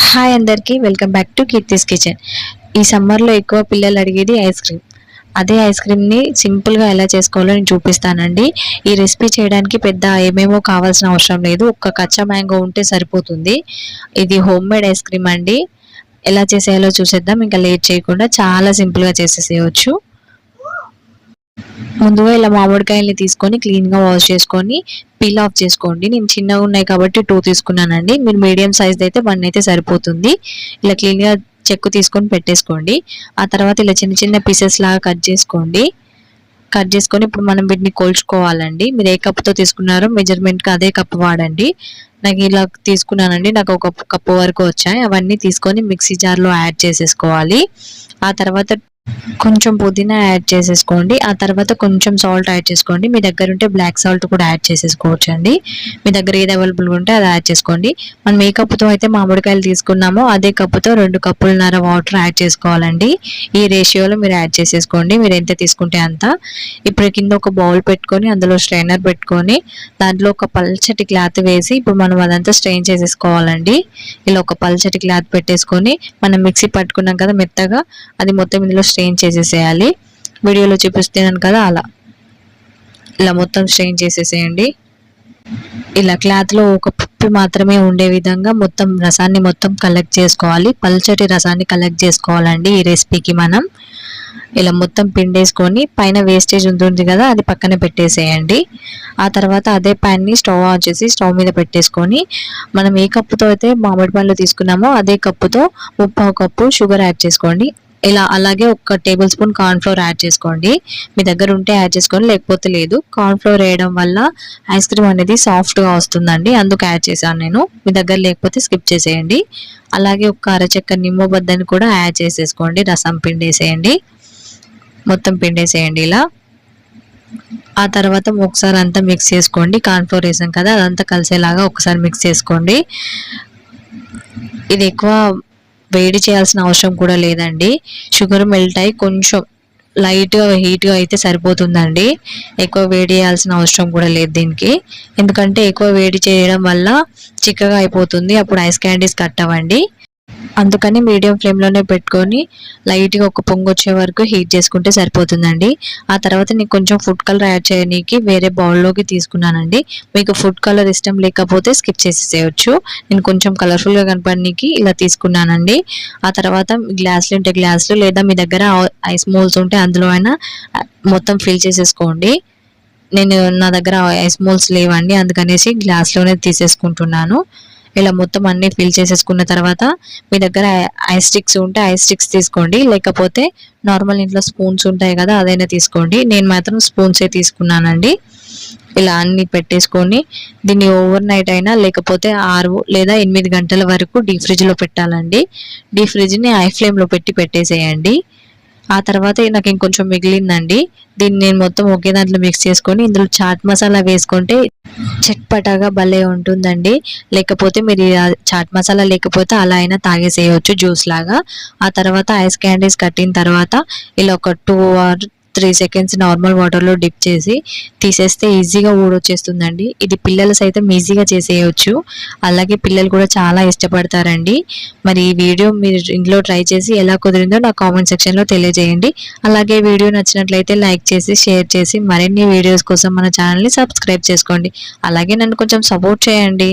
Hi అందరికీ welcome back to Keerthi's kitchen ఈ సమ్మర్లో ఎక్కువ పిల్లలు అడిగేది ఐస్ క్రీమ్ అదే ఐస్ క్రీమ్ని సింపుల్గా ఎలా చేసుకోవాలో నేను చూపిస్తానండి. ఈ రెసిపీ చేయడానికి పెద్ద ఏమేమో కావాల్సిన అవసరం లేదు. ఒక్క కచ్చా మ్యాంగో ఉంటే సరిపోతుంది. ఇది హోమ్ మేడ్ ఐస్ క్రీమ్ అండి. ఎలా చేసేయాలో చూసేద్దాం. ఇంకా లేట్ చేయకుండా చాలా సింపుల్గా చేసేసేయచ్చు. ముందుగా ఇలా మామిడికాయల్ని తీసుకొని క్లీన్గా వాష్ చేసుకొని పీల్ ఆఫ్ చేసుకోండి. నేను చిన్నగా ఉన్నాయి కాబట్టి టూ తీసుకున్నానండి. మీరు మీడియం సైజ్ అయితే వన్ అయితే సరిపోతుంది. ఇలా క్లీన్గా చెక్కు తీసుకొని పెట్టేసుకోండి. ఆ తర్వాత ఇలా చిన్న చిన్న పీసెస్ లాగా కట్ చేసుకోండి. కట్ చేసుకొని ఇప్పుడు మనం వీటిని కోల్చుకోవాలండి. మీరు ఏ కప్తో తీసుకున్నారో మెజర్మెంట్కి అదే కప్పు వాడండి. నాకు ఇలా తీసుకున్నానండి. నాకు ఒక కప్పు వరకు వచ్చాయి. అవన్నీ తీసుకొని మిక్సీ జార్లో యాడ్ చేసేసుకోవాలి. ఆ తర్వాత కొంచెం పుదీనా యాడ్ చేసేసుకోండి. ఆ తర్వాత కొంచెం సాల్ట్ యాడ్ చేసుకోండి. మీ దగ్గర ఉంటే బ్లాక్ సాల్ట్ కూడా యాడ్ చేసేసుకోవచ్చు అండి మీ దగ్గర ఏది అవైలబుల్ ఉంటే అది యాడ్ చేసుకోండి. మనం ఏ కప్పుతో అయితే మామిడికాయలు తీసుకున్నామో అదే కప్పుతో రెండు కప్పులున్నర వాటర్ యాడ్ చేసుకోవాలండి. ఈ రేషియోలో మీరు యాడ్ చేసేసుకోండి. మీరు ఎంత తీసుకుంటే అంత. ఇప్పుడు కింద ఒక బౌల్ పెట్టుకొని అందులో స్ట్రైనర్ పెట్టుకొని దాంట్లో ఒక పల్చటి క్లాత్ వేసి ఇప్పుడు మనం అదంతా స్ట్రెయిన్ చేసేసుకోవాలండి. ఇలా ఒక పల్చటి క్లాత్ పెట్టేసుకొని మనం మిక్సీ పట్టుకున్నాం కదా మెత్తగా అది మొత్తం ఇందులో స్ట్రెయిన్ చేసేసేయాలి. వీడియోలో చూపిస్తున్నాను కదా అలా. ఇలా మొత్తం స్ట్రెయిన్ చేసేసేయండి. ఇలా క్లాత్లో ఒక పుప్పి మాత్రమే ఉండే విధంగా మొత్తం రసాన్ని మొత్తం కలెక్ట్ చేసుకోవాలి. పల్చటి రసాన్ని కలెక్ట్ చేసుకోవాలండి ఈ రెసిపీకి మనం. ఇలా మొత్తం పిండేసుకొని పైన వేస్టేజ్ ఉంటుంది కదా అది పక్కన పెట్టేసేయండి. ఆ తర్వాత అదే ప్యాన్ని స్టవ్ ఆన్ చేసి స్టవ్ మీద పెట్టేసుకొని మనం ఏ కప్పుతో అయితే మామిడి పండ్లు తీసుకున్నామో అదే కప్పుతో ముప్పావు కప్పు షుగర్ యాడ్ చేసుకోండి. ఇలా అలాగే ఒక టేబుల్ స్పూన్ కార్న్ఫ్లోర్ యాడ్ చేసుకోండి. మీ దగ్గర ఉంటే యాడ్ చేసుకోండి లేకపోతే లేదు. కార్న్ఫ్లోర్ వేయడం వల్ల ఐస్ క్రీమ్ అనేది సాఫ్ట్గా వస్తుందండి. అందుకు యాడ్ చేశాను నేను. మీ దగ్గర లేకపోతే స్కిప్ చేసేయండి. అలాగే ఒక అరచెక్క నిమ్మబద్దని కూడా యాడ్ చేసేసుకోండి. రసం పిండేసేయండి. మొత్తం పిండేసేయండి ఇలా. ఆ తర్వాత ఒకసారి అంతా మిక్స్ చేసుకోండి. కార్న్ఫ్లోర్ వేసాం కదా అదంతా కలిసేలాగా ఒకసారి మిక్స్ చేసుకోండి. ఇది ఎక్కువ వేడి చేయాల్సిన అవసరం కూడా లేదండి. షుగర్ మెల్ట్ అయ్యి కొంచెం లైట్గా హీట్గా అయితే సరిపోతుందండి. ఎక్కువ వేడి చేయాల్సిన అవసరం కూడా లేదు దీనికి. ఎందుకంటే ఎక్కువ వేడి చేయడం వల్ల చిక్కగా అయిపోతుంది. అప్పుడు ఐస్ క్యాండీస్ కట్టవండి. అందుకని మీడియం ఫ్లేమ్లోనే పెట్టుకొని లైట్గా ఒక పొంగు వచ్చే వరకు హీట్ చేసుకుంటే సరిపోతుందండి. ఆ తర్వాత నేను కొంచెం ఫుడ్ కలర్ యాడ్ చేయడానికి వేరే బౌల్లోకి తీసుకున్నానండి. మీకు ఫుడ్ కలర్ ఇష్టం లేకపోతే స్కిప్ చేసేసేయచ్చు. నేను కొంచెం కలర్ఫుల్గా కనపడడానికి ఇలా తీసుకున్నానండి. ఆ తర్వాత గ్లాసులు ఉంటే గ్లాసులు లేదా మీ దగ్గర ఐస్ మోల్స్ ఉంటే అందులో అయినా మొత్తం ఫిల్ చేసేసుకోండి. నేను నా దగ్గర ఐస్ మోల్స్ లేవండి. అందుకనేసి గ్లాస్లోనే తీసేసుకుంటున్నాను. ఇలా మొత్తం అన్ని ఫిల్ చేసేసుకున్న తర్వాత మీ దగ్గర ఐస్ స్టిక్స్ ఉంటే ఐస్ స్టిక్స్ తీసుకోండి. లేకపోతే నార్మల్ ఇంట్లో స్పూన్స్ ఉంటాయి కదా అదైనా తీసుకోండి. నేను మాత్రం స్పూన్సే తీసుకున్నానండి. ఇలా అన్ని పెట్టేసుకొని దీన్ని ఓవర్ నైట్ అయినా లేకపోతే ఆరు లేదా ఎనిమిది గంటల వరకు డీప్ ఫ్రిడ్జ్లో పెట్టాలండి. డీ ఫ్రిడ్జ్ని ఐ ఫ్లేమ్లో పెట్టి పెట్టేసేయండి. ఆ తర్వాత నాకు ఇంకొంచెం మిగిలిందండి. దీన్ని నేను మొత్తం ఒకే దాంట్లో మిక్స్ చేసుకొని ఇందులో చాట్ మసాలా వేసుకుంటే చట్పటాగా భలే ఉంటుందండి. లేకపోతే మీరు చాట్ మసాలా లేకపోతే అలా అయినా తాగేసేయచ్చు జ్యూస్ లాగా. ఆ తర్వాత ఐస్ క్యాండీస్ కట్టిన తర్వాత ఇలా ఒక two or three seconds normal వాటర్లో డిప్ చేసి తీసేస్తే ఈజీగా ఊడొచ్చేస్తుందండి. ఇది పిల్లలు సైతం ఈజీగా చేసేయచ్చు. అలాగే పిల్లలు కూడా చాలా ఇష్టపడతారండి. మరి ఈ వీడియో మీరు ఇంట్లో ట్రై చేసి ఎలా కుదిరిందో నా కామెంట్ సెక్షన్లో తెలియజేయండి. అలాగే వీడియో నచ్చినట్లయితే లైక్ చేసి షేర్ చేసి మరిన్ని వీడియోస్ కోసం మన ఛానల్ని సబ్స్క్రైబ్ చేసుకోండి. అలాగే నన్ను కొంచెం సపోర్ట్ చేయండి.